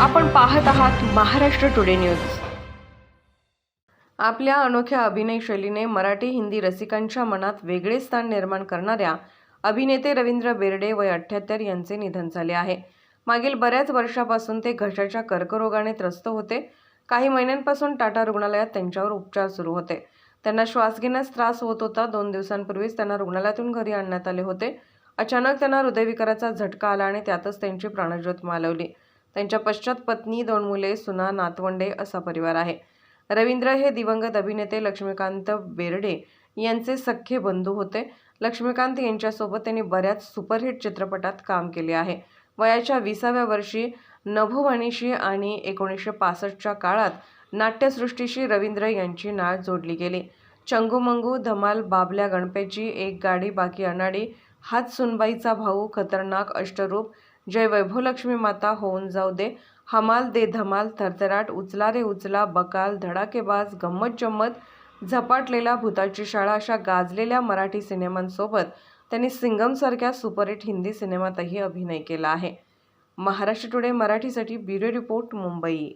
आपण पाहत आहात महाराष्ट्र टुडे न्यूज आपल्या अनोख्या अभिनय शैलीने मराठी हिंदी रसिकांच्या मनात वेगळे स्थान निर्माण करणाऱ्या अभिनेते रवींद्र बेर्डे वय अठ्ठ्याहत्तर यांचे निधन झाले आहे. मागील बऱ्याच वर्षापासून ते घशाच्या कर्करोगाने त्रस्त होते. काही महिन्यांपासून टाटा रुग्णालयात त्यांच्यावर उपचार सुरू होते. त्यांना श्वास घेण्यास त्रास होत होता. दोन दिवसांपूर्वीच त्यांना रुग्णालयातून घरी आणण्यात आले होते. अचानक त्यांना हृदयविकाराचा झटका आला आणि त्यातच त्यांची प्राणज्योत मालवली. त्यांच्या पश्चात पत्नी दोन मुले सुना नातवंडे असा परिवार आहे. रवींद्र हे दिवंगत अभिनेते लक्ष्मीकांत बेर्डे यांचे सख्खे बंधू होते. लक्ष्मीकांत यांच्यासोबत त्यांनी बऱ्याच सुपरहिट चित्रपटात काम केले आहे. वयाच्या विसाव्या वर्षी नभोवाणीशी आणि एकोणीसशे पासष्टच्या काळात नाट्यसृष्टीशी रवींद्र यांची नाळ जोडली गेली. चंगूमंगू धमाल बाबल्या गणपेची एक गाडी बाकी अनाडी हात सुनबाईचा भाऊ खतरनाक अष्टरूप जय वैभवलक्ष्मी माता होऊन जाऊ दे. हमाल दे धमाल थरथराट उचला रे उचला बकाल धडाकेबाज गंमत जम्मत. झपाटलेला भूताची शाळा अशा गाजलेल्या मराठी सिनेमांसोबत त्यांनी सिंगमसारख्या सुपरहिट हिंदी सिनेमातही अभिनय केला आहे. महाराष्ट्र टुडे मराठीसाठी ब्युरो रिपोर्ट मुंबई.